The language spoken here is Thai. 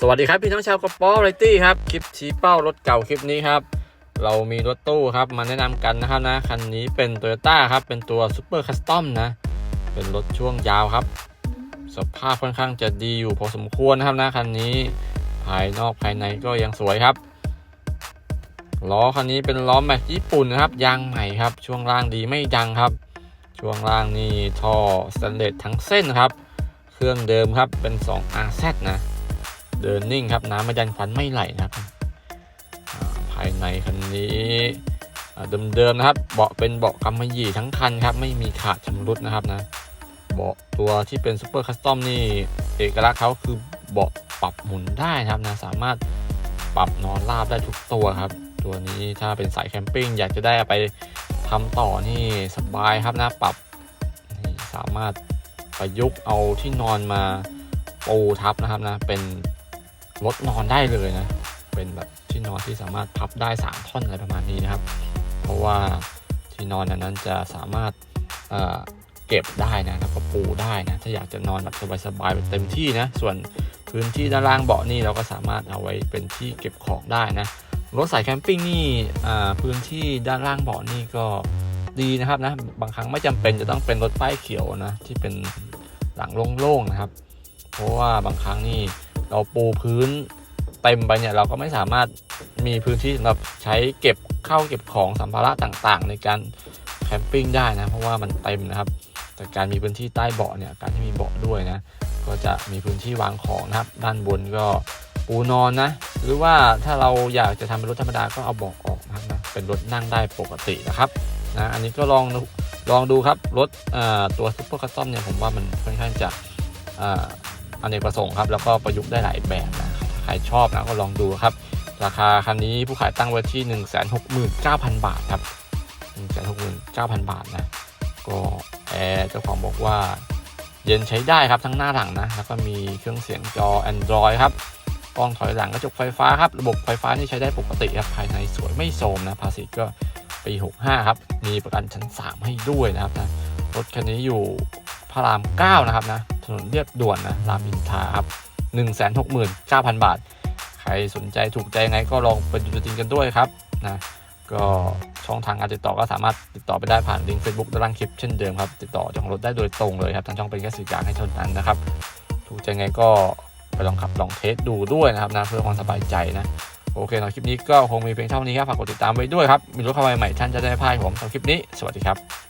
สวัสดีครับพี่น้องชาวกระป๋อไรตี้ครับคลิปชี้เป้ารถเก่าคลิปนี้ครับ เรามีรถตู้ครับมาแนะนำกันนะครับนะคันนี้เป็น Toyota ครับเป็นตัว Super Custom นะ เป็นรถช่วงยาวครับ สภาพค่อนข้างจะดีอยู่พอสมควรนะครับนะคันนี้ภายนอกภายในก็ยังสวยครับล้อคันนี้เป็นล้อแม็กญี่ปุ่นนะครับยางใหม่ครับ ช่วงล่างดีไม่ดังครับ ช่วงล่างนี่ท่อสแตนเลสทั้งเส้นครับ เครื่องเดิมครับเป็น 2 RZ นะ เดินนิ่งครับน้ำม่ดันควันไม่ไหลนะครับภายในคันนี้เดิมๆนะครับ เบาะเป็นเบาะกำมะหยี่ทั้งคันครับ ไม่มีขาดชำรุดนะครับนะ เบาะตัวที่เป็นซูเปอร์คัสตอมนี่เอกลักษณ์เขาคือเบาะปรับหมุนได้นะครับนะสามารถปรับนอนราบได้ทุกตัวครับ ตัวนี้ถ้าเป็นสายแคมปิ้งอยากจะได้ไปทำต่อนี่สบายครับนะปรับสามารถประยุกต์เอาที่นอนมาปูทับนะครับนะเป็น รถนอนได้เลยนะ เป็นแบบที่นอนที่สามารถพับได้ 3 ท่อนอะไรประมาณนี้นะครับ เพราะว่าที่นอนนั้นจะสามารถเอ่อเก็บได้นะแล้วก็ปูได้นะถ้าอยากจะนอนแบบสบายๆแบบเต็มที่นะส่วนพื้นที่ด้านล่างเบาะนี่เราก็สามารถเอาไว้เป็นที่เก็บของได้นะรถสายแคมปิ้งนี่พื้นที่ด้านล่างเบาะนี่ก็ดีนะครับนะบางครั้งไม่จำเป็นจะต้องเป็นรถป้ายเขียวนะที่เป็นหลังโล่งๆนะครับ เพราะว่าบางครั้งนี่ เราปูพื้นเต็มไปเนี่ยเราก็ไม่สามารถมีพื้นที่สำหรับใช้เก็บเข้าเก็บของสัมภาระต่างๆ ในการแคมปิ้งได้นะ เพราะว่ามันเต็มนะครับ แต่การมีพื้นที่ใต้เบาะเนี่ยการที่มีเบาะด้วยนะ ก็จะมีพื้นที่วางของนะครับ ด้านบนก็ปูนอนนะ หรือว่าถ้าเราอยากจะทำเป็นรถธรรมดาก็เอาเบาะออกนะครับนะเป็นรถนั่งได้ปกตินะครับนะอันนี้ก็ลองลองดูครับรถตัวซุปเปอร์คัสตอมเนี่ยผมว่ามันค่อนข้างจะ อ่าอเนกประสงค์ครับแล้วก็ประยุกต์ได้หลายแบบนะถ้าใครชอบนะก็ลองดูครับ ราคาคันนี้ผู้ขายตั้งไว้ที่ 169,000 บาทครับ 169,000 บาทนะก็แอร์เจ้าของบอกว่าเย็นใช้ได้ครับทั้งหน้าหลังนะแล้วก็มีเครื่องเสียงจอ Android ครับกล้องถอยหลังกระจกไฟฟ้าครับ ระบบไฟฟ้านี่ใช้ได้ปกติครับภายในสวยไม่โทรมนะภาษีก็ปี 65 ครับ มีประกันชั้น 3 ให้ด้วยนะครับนะรถคันนี้อยู่พระราม 9 นะครับนะ ถนนเรียบด่วนนะรามอินทราครับ169,000บาท ใครสนใจถูกใจไงก็ลองไปดูตัวจริงกันด้วยครับนะก็ช่องทางการติดต่อก็สามารถติดต่อไปได้ผ่านลิงก์ Facebook ด้านล่างคลิปเช่นเดิมครับ ติดต่อเจ้าของรถได้โดยตรงเลยครับทางช่องเป็นแค่สื่อกลางให้เท่านั้นนะครับ ถูกใจไงก็ไปลองขับลองเทสดูด้วยนะครับนะเพื่อความสบายใจนะโอเคสำหรับคลิปนี้ก็คงมีเพียงเท่านี้ครับฝากกดติดตามไว้ด้วยครับ มีรถเข้ามาใหม่ท่านจะได้พาดผมสำหรับคลิปนี้ สวัสดีครับ